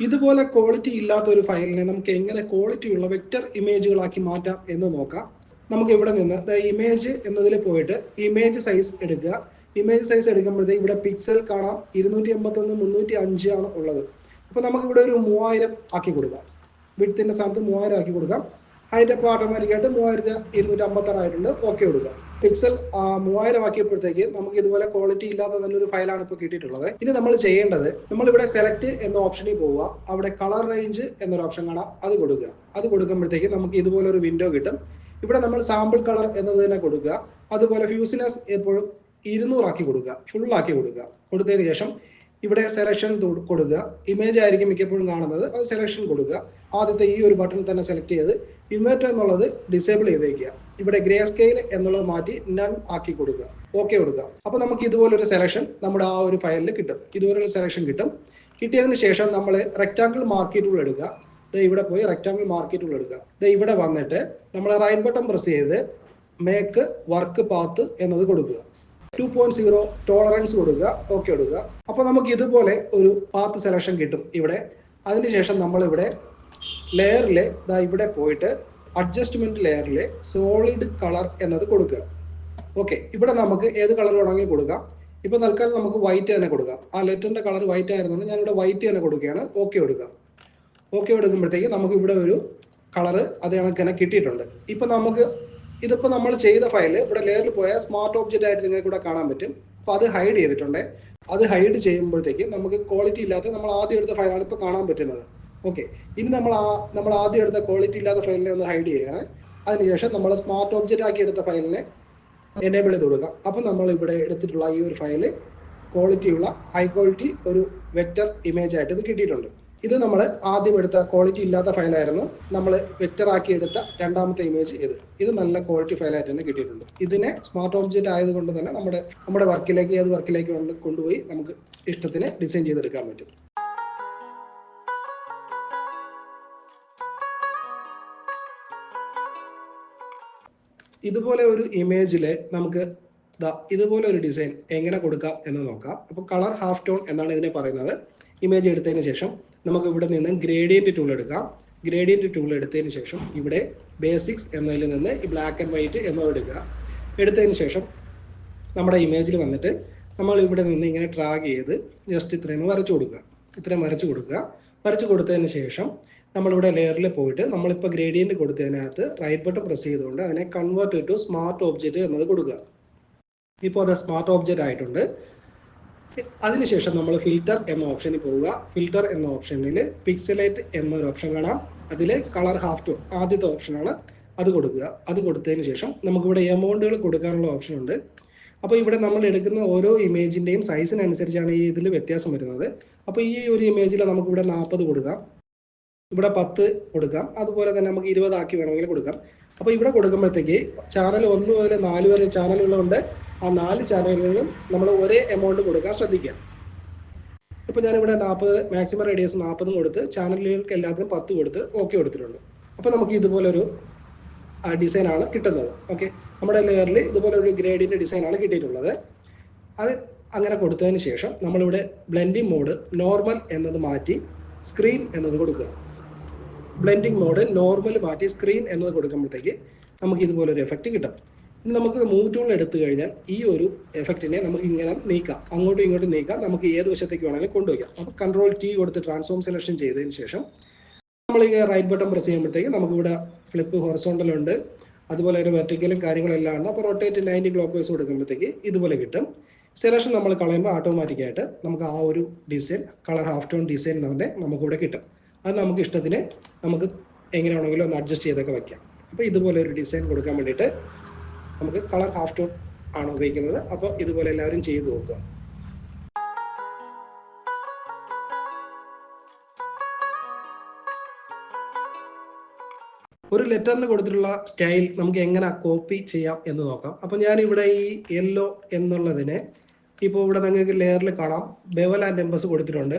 ഇതുപോലെ ക്വാളിറ്റി ഇല്ലാത്ത ഒരു ഫയലിനെ നമുക്ക് എങ്ങനെ ക്വാളിറ്റി ഉള്ള വെക്റ്റർ ഇമേജുകളാക്കി മാറ്റാം എന്ന് നോക്കാം. നമുക്ക് ഇവിടെ നിന്ന് ഇമേജ് എന്നതിൽ പോയിട്ട് ഇമേജ് സൈസ് എടുക്കുക. ഇമേജ് സൈസ് എടുക്കുമ്പോഴത്തേക്ക് ഇവിടെ പിക്സൽ കാണാം. ഇരുന്നൂറ്റി എൺപത്തൊന്ന് മുന്നൂറ്റി അഞ്ച് ആണ് ഉള്ളത്. അപ്പോൾ നമുക്ക് ഇവിടെ ഒരു മൂവായിരം ആക്കി കൊടുക്കാം. വിഡ്ത്തിന്റെ സ്ഥാനത്ത് മൂവായിരം ആക്കി കൊടുക്കാം. ഹൈറ്റ് അപ്പോൾ ഓട്ടോമാറ്റിക്കായിട്ട് മൂവായിരത്തി ഇരുന്നൂറ്റി അമ്പത്താറായിട്ടുണ്ട് ഓക്കെ കൊടുക്കാം. പിക്സൽ മൂവായിരം ആക്കിയപ്പോഴത്തേക്ക് നമുക്ക് ഇതുപോലെ ക്വാളിറ്റി ഇല്ലാത്ത തന്നെ ഒരു ഫയലാണ് ഇപ്പോൾ കിട്ടിയിട്ടുള്ളത്. ഇനി നമ്മൾ ചെയ്യേണ്ടത് നമ്മൾ ഇവിടെ സെലക്ട് എന്ന ഓപ്ഷനിൽ പോവുക. അവിടെ കളർ റേഞ്ച് എന്നൊരു ഓപ്ഷൻ കാണാം. അത് കൊടുക്കുക. അത് കൊടുക്കുമ്പോഴത്തേക്ക് നമുക്ക് ഇതുപോലെ ഒരു വിൻഡോ കിട്ടും. ഇവിടെ നമ്മൾ സാമ്പിൾ കളർ എന്നത് തന്നെ കൊടുക്കുക. അതുപോലെ ഫ്യൂസിനെസ് എപ്പോഴും ഇരുന്നൂറാക്കി കൊടുക്കുക. ഫുൾ ആക്കി കൊടുക്കുക. കൊടുത്തതിന് ശേഷം ഇവിടെ സെലക്ഷൻ കൊടുക്കുക. ഇമേജ് ആയിരിക്കും മിക്കപ്പോഴും കാണുന്നത്. അത് സെലക്ഷൻ കൊടുക്കുക. ആദ്യത്തെ ഈ ഒരു ബട്ടൺ തന്നെ സെലക്ട് ചെയ്ത് ഇൻവേർട്ടർ എന്നുള്ളത് ഡിസേബിൾ ചെയ്തേക്കുക. ഇവിടെ ഗ്രേ സ്കെയിൽ എന്നുള്ളത് മാറ്റി നൺ ആക്കി കൊടുക്കുക. ഓക്കെ കൊടുക്കുക. അപ്പോൾ നമുക്ക് ഇതുപോലൊരു സെലക്ഷൻ നമ്മുടെ ആ ഒരു ഫയലിൽ കിട്ടും. ഇതുപോലൊരു സെലക്ഷൻ കിട്ടും. കിട്ടിയതിന് ശേഷം നമ്മൾ റെക്റ്റാങ്കിൾ മാർക്കി എടുക്കുക. ഇത് ഇവിടെ പോയി റെക്റ്റാങ്കിൾ മാർക്കി എടുക്കുക. ഇത് ഇവിടെ വന്നിട്ട് നമ്മൾ റൈറ്റ് ബട്ടൺ പ്രസ് ചെയ്ത് മേക്ക് വർക്ക് പാത്ത് എന്നത് കൊടുക്കുക. ടു പോയിന്റ് സീറോ ടോളറൻസ് കൊടുക്കുക. ഓക്കെ കൊടുക്കുക. അപ്പോൾ നമുക്ക് ഇതുപോലെ ഒരു പാത്ത് സെലക്ഷൻ കിട്ടും ഇവിടെ. അതിനുശേഷം നമ്മൾ ഇവിടെ ലെയറിൽ ഇതാ ഇവിടെ പോയിട്ട് അഡ്ജസ്റ്റ്മെന്റ് ലെയറിൽ സോളിഡ് കളർ എന്നത് കൊടുക്കുക. ഓക്കെ ഇവിടെ നമുക്ക് ഏത് കളർ വേണമെങ്കിലും കൊടുക്കാം. ഇപ്പൊ തൽക്കാലം നമുക്ക് വൈറ്റ് തന്നെ കൊടുക്കാം. ആ ലെറ്ററിന്റെ കളർ വൈറ്റ് ആയിരുന്നുകൊണ്ട് ഞാനിവിടെ വൈറ്റ് തന്നെ കൊടുക്കുകയാണ്. ഓക്കെ കൊടുക്കുക ഓക്കെ കൊടുക്കുമ്പോഴത്തേക്ക് നമുക്ക് ഇവിടെ ഒരു കളർ അത് കണക്ക് തന്നെ കിട്ടിയിട്ടുണ്ട്. ഇപ്പൊ നമുക്ക് ഇതിപ്പോ നമ്മൾ ചെയ്ത ഫയൽ ഇവിടെ ലെയറിൽ പോയാൽ സ്മാർട്ട് ഓബ്ജക്റ്റ് ആയിട്ട് നിങ്ങൾക്ക് ഇവിടെ കാണാൻ പറ്റും. അപ്പൊ അത് ഹൈഡ് ചെയ്തിട്ടുണ്ട്. അത് ഹൈഡ് ചെയ്യുമ്പോഴത്തേക്ക് നമുക്ക് ക്വാളിറ്റി ഇല്ലാത്ത നമ്മൾ ആദ്യം എടുത്ത ഫയലാണ് ഇപ്പോൾ കാണാൻ പറ്റുന്നത്. ഓക്കെ ഇനി നമ്മൾ ആ നമ്മൾ ആദ്യം എടുത്ത ക്വാളിറ്റി ഇല്ലാത്ത ഫയലിനെ ഒന്ന് ഹൈഡ് ചെയ്യണേ. അതിനുശേഷം നമ്മൾ സ്മാർട്ട് ഓബ്ജക്റ്റ് ആക്കി എടുത്ത ഫയലിനെ എനേബിൾ ചെയ്ത് കൊടുക്കാം. അപ്പം നമ്മൾ ഇവിടെ എടുത്തിട്ടുള്ള ഈ ഒരു ഫയൽ ക്വാളിറ്റിയുള്ള ഹൈ ക്വാളിറ്റി ഒരു വെക്റ്റർ ഇമേജ് ആയിട്ട് ഇത് കിട്ടിയിട്ടുണ്ട്. ഇത് നമ്മൾ ആദ്യം എടുത്ത ക്വാളിറ്റി ഇല്ലാത്ത ഫയലായിരുന്നു നമ്മൾ വെക്റ്റർ ആക്കി എടുത്ത രണ്ടാമത്തെ ഇമേജ് ഇത്. ഇത് നല്ല ക്വാളിറ്റി ഫയലായിട്ട് തന്നെ കിട്ടിയിട്ടുണ്ട്. ഇതിനെ സ്മാർട്ട് ഓബ്ജക്റ്റ് ആയതുകൊണ്ട് തന്നെ നമ്മുടെ നമ്മുടെ വർക്കിലേക്ക് ഏത് വർക്കിലേക്ക് കൊണ്ട് കൊണ്ടുപോയി നമുക്ക് ഇഷ്ടത്തിന് ഡിസൈൻ ചെയ്തെടുക്കാൻ പറ്റും. ഇതുപോലെ ഒരു ഇമേജിൽ നമുക്ക് ഇതുപോലെ ഒരു ഡിസൈൻ എങ്ങനെ കൊടുക്കാം എന്ന് നോക്കാം. അപ്പോൾ കളർ ഹാഫ് ടോൺ എന്നാണ് ഇതിനെ പറയുന്നത്. ഇമേജ് എടുത്തതിന് ശേഷം നമുക്ക് ഇവിടെ നിന്ന് ഗ്രേഡിയന്റ് ടൂൾ എടുക്കാം. ഗ്രേഡിയന്റ് ടൂൾ എടുത്തതിന് ശേഷം ഇവിടെ ബേസിക്സ് എന്നതിൽ നിന്ന് ഈ ബ്ലാക്ക് ആൻഡ് വൈറ്റ് എന്നോ എടുക്കുക. എടുത്തതിന് ശേഷം നമ്മുടെ ഇമേജിൽ വന്നിട്ട് നമ്മൾ ഇവിടെ നിന്ന് ഇങ്ങനെ ട്രാഗ് ചെയ്ത് ജസ്റ്റ് ഇത്രയും വരച്ചു കൊടുക്കുക. ഇത്രയും വരച്ചു കൊടുക്കുക. വരച്ചു കൊടുത്തതിന് ശേഷം നമ്മളിവിടെ ലെയറിൽ പോയിട്ട് നമ്മളിപ്പോൾ ഗ്രേഡിയന്റ് കൊടുത്തതിനകത്ത് റൈറ്റ് ബട്ടൺ പ്രസ് ചെയ്തുകൊണ്ട് അതിനെ കൺവേർട്ട് ടു സ്മാർട്ട് ഓബ്ജക്റ്റ് എന്നത് കൊടുക്കുക. ഇപ്പോൾ അത് സ്മാർട്ട് ഓബ്ജക്റ്റ് ആയിട്ടുണ്ട്. അതിനുശേഷം നമ്മൾ ഫിൽറ്റർ എന്ന ഓപ്ഷനിൽ പോവുക. ഫിൽറ്റർ എന്ന ഓപ്ഷനിൽ പിക്സലേറ്റ് എന്നൊരു ഓപ്ഷൻ കാണാം. അതിൽ കളർ ഹാഫ് ടു ആദ്യത്തെ ഓപ്ഷനാണ് അത് കൊടുക്കുക. അത് കൊടുത്തതിന് ശേഷം നമുക്കിവിടെ എമൗണ്ടുകൾ കൊടുക്കാനുള്ള ഓപ്ഷൻ ഉണ്ട്. അപ്പോൾ ഇവിടെ നമ്മൾ എടുക്കുന്ന ഓരോ ഇമേജിന്റെയും സൈസിനനുസരിച്ചാണ് ഈ ഇതിൽ വ്യത്യാസം വരുന്നത്. അപ്പോൾ ഈ ഒരു ഇമേജിൽ നമുക്കിവിടെ നാൽപ്പത് കൊടുക്കാം. ഇവിടെ പത്ത് കൊടുക്കാം. അതുപോലെ തന്നെ നമുക്ക് ഇരുപതാക്കി വേണമെങ്കിൽ കൊടുക്കാം. അപ്പോൾ ഇവിടെ കൊടുക്കുമ്പോഴത്തേക്ക് ചാനൽ ഒന്ന് മുതൽ നാല് വരെ ചാനലുകളുണ്ട് ആ നാല് ചാനലുകളിലും നമ്മൾ ഒരേ എമൗണ്ട് കൊടുക്കാൻ ശ്രദ്ധിക്കുക. ഇപ്പൊ ഞാനിവിടെ നാൽപ്പത് മാക്സിമം റേഡിയസ് നാൽപ്പതും കൊടുത്ത് ചാനലുകൾക്ക് എല്ലാത്തിനും പത്ത് കൊടുത്ത് ഓക്കെ കൊടുത്തിട്ടുണ്ട് അപ്പോൾ നമുക്ക് ഇതുപോലൊരു ഡിസൈൻ ആണ് കിട്ടുന്നത്. ഓക്കെ നമ്മുടെ ലെയറിൽ ഇതുപോലെ ഒരു ഗ്രേഡിന്റെ ഡിസൈനാണ് കിട്ടിയിട്ടുള്ളത്. അത് അങ്ങനെ കൊടുത്തതിന് ശേഷം നമ്മളിവിടെ ബ്ലെൻഡിങ് മോഡ് നോർമൽ എന്നത് മാറ്റി സ്ക്രീൻ എന്നത് കൊടുക്കുക. ബ്ലെൻഡിങ് മോഡ് നോർമൽ മാറ്റി സ്ക്രീൻ എന്നത് കൊടുക്കുമ്പോഴത്തേക്ക് നമുക്ക് ഇതുപോലെ ഒരു എഫക്റ്റ് കിട്ടും. ഇനി നമുക്ക് മൂവ് ടൂൾ എടുത്തു കഴിഞ്ഞാൽ ഈ ഒരു എഫക്റ്റിനെ നമുക്ക് ഇങ്ങനെ നീക്കാം. അങ്ങോട്ടും ഇങ്ങോട്ടും നീക്കാം. നമുക്ക് ഏത് വശത്തേക്ക് വേണമെങ്കിലും കൊണ്ടുവയ്ക്കാം അപ്പോൾ കൺട്രോൾ ടി കൊടുത്ത് ട്രാൻസ്ഫോം സെലക്ഷൻ ചെയ്തതിന് ശേഷം നമ്മൾ ഈ റൈറ്റ് ബട്ടൺ പ്രസ് ചെയ്യുമ്പോഴത്തേക്ക് നമുക്കിവിടെ ഫ്ലിപ്പ് ഹൊറിസോണ്ടൽ ഉണ്ട്. അതുപോലെ തന്നെ വെർട്ടിക്കലും കാര്യങ്ങളെല്ലാം ഉണ്ട്. അപ്പോൾ റൊട്ടേറ്റ് നയന്റി ക്ലോക്ക് വൈസ് കൊടുക്കുമ്പോഴത്തേക്ക് ഇതുപോലെ കിട്ടും. സെലക്ഷൻ നമ്മൾ കളയുമ്പോൾ ഓട്ടോമാറ്റിക്കായിട്ട് നമുക്ക് ആ ഒരു design colour half tone design തന്നെ നമുക്കിവിടെ കിട്ടും. അത് നമുക്ക് ഇഷ്ടത്തിന് നമുക്ക് എങ്ങനെ വേണമെങ്കിലും ഒന്ന് അഡ്ജസ്റ്റ് ചെയ്തൊക്കെ വയ്ക്കാം അപ്പോൾ ഇതുപോലെ ഒരു ഡിസൈൻ കൊടുക്കാൻ വേണ്ടിയിട്ട് നമുക്ക് കളർ ഹാഫ് ടോൺ ആണ് ഉപയോഗിക്കുന്നത്. അപ്പോൾ ഇതുപോലെ എല്ലാവരും ചെയ്തു നോക്കുക. ഒരു ലെറ്ററിന് കൊടുത്തിട്ടുള്ള സ്റ്റൈൽ നമുക്ക് എങ്ങനെ കോപ്പി ചെയ്യാം എന്ന് നോക്കാം. അപ്പോൾ ഞാൻ ഇവിടെ ഈ യെല്ലോ എന്നുള്ളതിനെ ഇപ്പോൾ ഇവിടെ നിങ്ങൾക്ക് ലെയറിൽ കാണാം. ബെവൽ ആൻഡ് എംബസ് കൊടുത്തിട്ടുണ്ട്.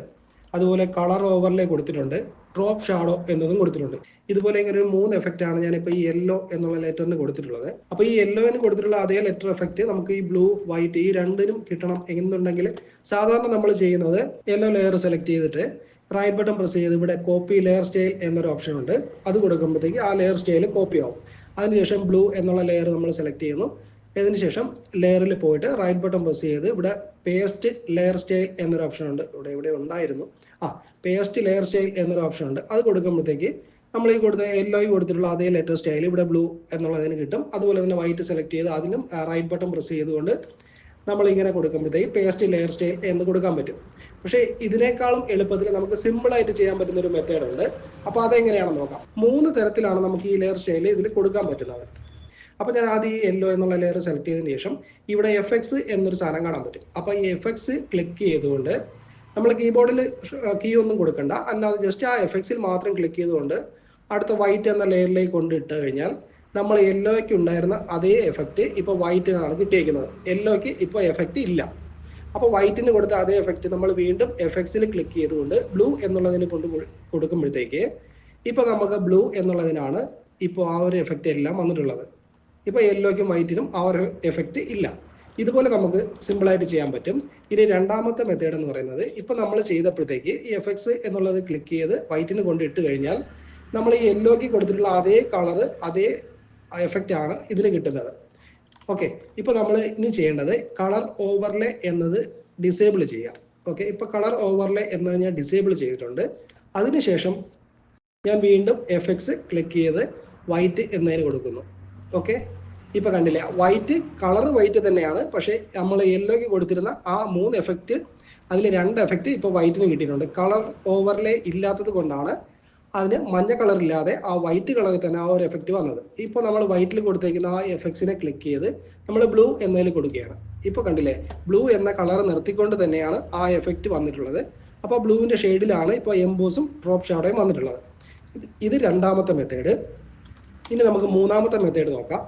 അതുപോലെ കളർ ഓവർലേ കൊടുത്തിട്ടുണ്ട് ഡ്രോപ്പ് ഷാഡോ എന്നതും കൊടുത്തിട്ടുണ്ട്. ഇതുപോലെ ഇങ്ങനെ ഒരു മൂന്ന് എഫക്റ്റ് ആണ് ഞാനിപ്പോൾ ഈ യെല്ലോ എന്നുള്ള ലെറ്ററിന് കൊടുത്തിട്ടുള്ളത്. അപ്പോൾ ഈ യെല്ലോവിന് കൊടുത്തിട്ടുള്ള അതേ ലെറ്റർ എഫക്റ്റ് നമുക്ക് ഈ ബ്ലൂ വൈറ്റ് ഈ രണ്ടിനും കിട്ടണം എന്നുണ്ടെങ്കിൽ സാധാരണ നമ്മൾ ചെയ്യുന്നത് യെല്ലോ ലെയർ സെലക്ട് ചെയ്തിട്ട് റൈറ്റ് ബട്ടൺ പ്രസ് ചെയ്ത് ഇവിടെ കോപ്പി ലെയർ സ്റ്റൈൽ എന്നൊരു ഓപ്ഷൻ ഉണ്ട്. അത് കൊടുക്കുമ്പോഴത്തേക്ക് ആ ലെയർ സ്റ്റൈൽ കോപ്പി ആവും. അതിനുശേഷം ബ്ലൂ എന്നുള്ള ലെയർ നമ്മൾ സെലക്ട് ചെയ്യുന്നു. അതിനുശേഷം ലെയറിൽ പോയിട്ട് റൈറ്റ് ബട്ടൺ പ്രസ് ചെയ്ത് ഇവിടെ പേസ്റ്റ് ലെയർ സ്റ്റൈൽ എന്നൊരു ഓപ്ഷൻ ഉണ്ട്. ഇവിടെ ഇവിടെ ഉണ്ടായിരുന്നു. ആ പേസ്റ്റ് ലെയർ സ്റ്റൈൽ എന്നൊരു ഓപ്ഷൻ ഉണ്ട്. അത് കൊടുക്കുമ്പോഴത്തേക്ക് നമ്മൾ ഈ കൊടുത്ത യെല്ലോയിൽ കൊടുത്തിട്ടുള്ള അതേ ലെറ്റർ സ്റ്റൈൽ ഇവിടെ ബ്ലൂ എന്നുള്ളതിന് കിട്ടും. അതുപോലെ തന്നെ വൈറ്റ് സെലക്ട് ചെയ്ത് അതിനും റൈറ്റ് ബട്ടൺ പ്രസ് ചെയ്തുകൊണ്ട് നമ്മൾ ഇങ്ങനെ കൊടുക്കുമ്പോഴത്തേക്ക് പേസ്റ്റ് ലെയർ സ്റ്റൈൽ എന്ന് കൊടുക്കാൻ പറ്റും. പക്ഷേ ഇതിനേക്കാളും എളുപ്പത്തിൽ നമുക്ക് സിമ്പിൾ ആയിട്ട് ചെയ്യാൻ പറ്റുന്ന ഒരു മെത്തേഡ് ഉണ്ട്. അപ്പോൾ അതെങ്ങനെയാണെന്ന് നോക്കാം. മൂന്ന് തരത്തിലാണ് നമുക്ക് ഈ ലെയർ സ്റ്റൈൽ ഇതിൽ കൊടുക്കാൻ പറ്റുന്നത്. അപ്പോൾ ഞാൻ ആദ്യം ഈ യെല്ലോ എന്നുള്ള ലെയർ സെലക്ട് ചെയ്തതിന് ശേഷം ഇവിടെ എഫ് എക്സ് എന്നൊരു സാധനം കാണാൻ പറ്റും. അപ്പോൾ ഈ എഫ് എക്സ് ക്ലിക്ക് ചെയ്തുകൊണ്ട് നമ്മൾ കീബോർഡിൽ കീ ഒന്നും കൊടുക്കണ്ട. അല്ലാതെ ജസ്റ്റ് ആ എഫ് എക്സിൽ മാത്രം ക്ലിക്ക് ചെയ്തുകൊണ്ട് അടുത്ത വൈറ്റ് എന്ന ലെയറിലേക്ക് കൊണ്ടിട്ട് കഴിഞ്ഞാൽ നമ്മൾ യെല്ലോയ്ക്ക് ഉണ്ടായിരുന്ന അതേ എഫക്റ്റ് ഇപ്പോൾ വൈറ്റിനാണ് കിട്ടിയിരിക്കുന്നത് യെല്ലോയ്ക്ക് ഇപ്പോൾ എഫക്റ്റ് ഇല്ല. അപ്പോൾ വൈറ്റിന് കൊടുത്ത അതേ എഫക്റ്റ് നമ്മൾ വീണ്ടും എഫ് എക്സിൽ ക്ലിക്ക് ചെയ്തുകൊണ്ട് ബ്ലൂ എന്നുള്ളതിന് കൊണ്ട് കൊടുക്കുമ്പോഴത്തേക്ക് ഇപ്പോൾ നമുക്ക് ബ്ലൂ എന്നുള്ളതിനാണ് ഇപ്പോൾ ആ ഒരു എഫക്റ്റ് എല്ലാം വന്നിട്ടുള്ളത്. ഇപ്പോൾ യെല്ലോയ്ക്കും വൈറ്റിനും ആ ഒരു എഫക്റ്റ് ഇല്ല. ഇതുപോലെ നമുക്ക് സിമ്പിളായിട്ട് ചെയ്യാൻ പറ്റും. ഇനി രണ്ടാമത്തെ മെത്തേഡ് എന്ന് പറയുന്നത് ഇപ്പൊ നമ്മൾ ചെയ്തപ്പോഴത്തേക്ക് ഈ എഫക്ട്സ് എന്നുള്ളത് ക്ലിക്ക് ചെയ്ത് വൈറ്റിന് കൊണ്ട് ഇട്ട് കഴിഞ്ഞാൽ നമ്മൾ ഈ യെല്ലോയ്ക്ക് കൊടുത്തിട്ടുള്ള അതേ കളർ അതേ എഫക്റ്റ് ആണ് ഇതിന് കിട്ടുന്നത്. ഓക്കെ ഇപ്പോൾ നമ്മൾ ഇനി ചെയ്യേണ്ടത് കളർ ഓവർലേ എന്നത് ഡിസേബിൾ ചെയ്യാം ഓക്കെ ഇപ്പോൾ കളർ ഓവർലേ എന്നത് ഞാൻ ഡിസേബിൾ ചെയ്തിട്ടുണ്ട്. അതിനുശേഷം ഞാൻ വീണ്ടും എഫ് ക്ലിക്ക് ചെയ്ത് വൈറ്റ് എന്നതിന് കൊടുക്കുന്നു. ഓക്കെ? ഇപ്പൊ കണ്ടില്ലേ വൈറ്റ് കളർ വൈറ്റ് തന്നെയാണ്. പക്ഷേ നമ്മൾ യെല്ലോയ്ക്ക് കൊടുത്തിരുന്ന ആ മൂന്ന് എഫക്റ്റ് അതിൽ രണ്ട് എഫക്റ്റ് ഇപ്പോൾ വൈറ്റിന് കിട്ടിയിട്ടുണ്ട്. കളർ ഓവർലേ ഇല്ലാത്തത് കൊണ്ടാണ് അതിന് മഞ്ഞ കളർ ഇല്ലാതെ ആ വൈറ്റ് കളറിൽ തന്നെ ആ ഒരു എഫക്റ്റ് വന്നത്. ഇപ്പോൾ നമ്മൾ വൈറ്റിൽ കൊടുത്തേക്കുന്ന ആ എഫക്ട്സിനെ ക്ലിക്ക് ചെയ്ത് നമ്മൾ ബ്ലൂ എന്നതിൽ കൊടുക്കുകയാണ്. ഇപ്പോൾ കണ്ടില്ലേ ബ്ലൂ എന്ന കളർ നിർത്തിക്കൊണ്ട് തന്നെയാണ് ആ എഫക്റ്റ് വന്നിട്ടുള്ളത്. അപ്പോൾ ബ്ലൂവിന്റെ ഷെയ്ഡിലാണ് ഇപ്പോൾ എംബോസും ഡ്രോപ്പ് ഷാഡോയും വന്നിട്ടുള്ളത്. ഇത് രണ്ടാമത്തെ മെത്തേഡ് ഇനി നമുക്ക് മൂന്നാമത്തെ മെത്തേഡ് നോക്കാം.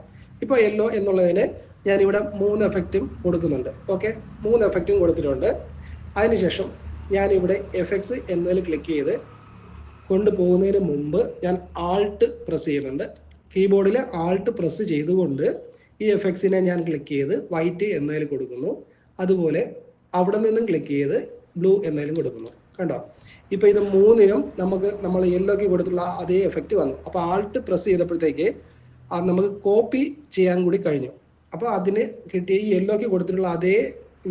ഇപ്പോൾ യെല്ലോ എന്നുള്ളതിന് ഞാനിവിടെ മൂന്ന് എഫക്റ്റും കൊടുക്കുന്നുണ്ട്. ഓക്കെ മൂന്ന് എഫക്റ്റും കൊടുത്തിട്ടുണ്ട്. അതിനുശേഷം ഞാനിവിടെ എഫ് എക്സ് എന്നതിൽ ക്ലിക്ക് ചെയ്ത് കൊണ്ടുപോകുന്നതിന് മുമ്പ് ഞാൻ ആൾട്ട് പ്രസ് ചെയ്യുന്നുണ്ട്. കീബോർഡിൽ ആൾട്ട് പ്രസ് ചെയ്തുകൊണ്ട് ഈ എഫ് എക്സിനെ ഞാൻ ക്ലിക്ക് ചെയ്ത് വൈറ്റ് എന്നതിൽ കൊടുക്കുന്നു. അതുപോലെ അവിടെ നിന്നും ക്ലിക്ക് ചെയ്ത് ബ്ലൂ എന്നതിലും കൊടുക്കുന്നു. കണ്ടോ? ഇപ്പോൾ ഇത് മൂന്നിനും നമുക്ക് നമ്മൾ യെല്ലോക്ക് കൊടുത്തുള്ള അതേ എഫക്റ്റ് വന്നു. അപ്പോൾ ആൾട്ട് പ്രസ് ചെയ്തപ്പോഴത്തേക്ക് നമുക്ക് കോപ്പി ചെയ്യാൻ കൂടി കഴിഞ്ഞു. അപ്പോൾ അതിന് കിട്ടിയ ഈ യെല്ലോക്ക് കൊടുത്തിട്ടുള്ള അതേ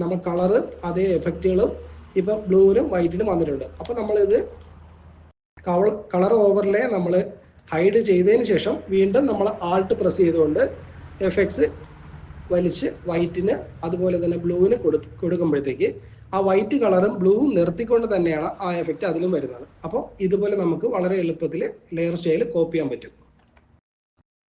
നമ്മൾ കളറ് അതേ എഫക്റ്റുകളും ഇപ്പം ബ്ലൂവിനും വൈറ്റിനും വന്നിട്ടുണ്ട്. അപ്പോൾ നമ്മളിത് കളർ ഓവറിലെ നമ്മൾ ഹൈഡ് ചെയ്തതിന് ശേഷം വീണ്ടും നമ്മൾ ആൾട്ട് പ്രസ് ചെയ്തുകൊണ്ട് എഫക്ട്സ് വലിച്ച് വൈറ്റിന് അതുപോലെ തന്നെ ബ്ലൂവിന് കൊടു കൊടുക്കുമ്പോഴത്തേക്ക് ആ വൈറ്റ് കളറും ബ്ലൂവും നിർത്തിക്കൊണ്ട് തന്നെയാണ് ആ എഫക്റ്റ് അതിലും വരുന്നത്. അപ്പോൾ ഇതുപോലെ നമുക്ക് വളരെ എളുപ്പത്തിൽ ലെയർ സ്റ്റൈൽ കോപ്പി ചെയ്യാൻ പറ്റും.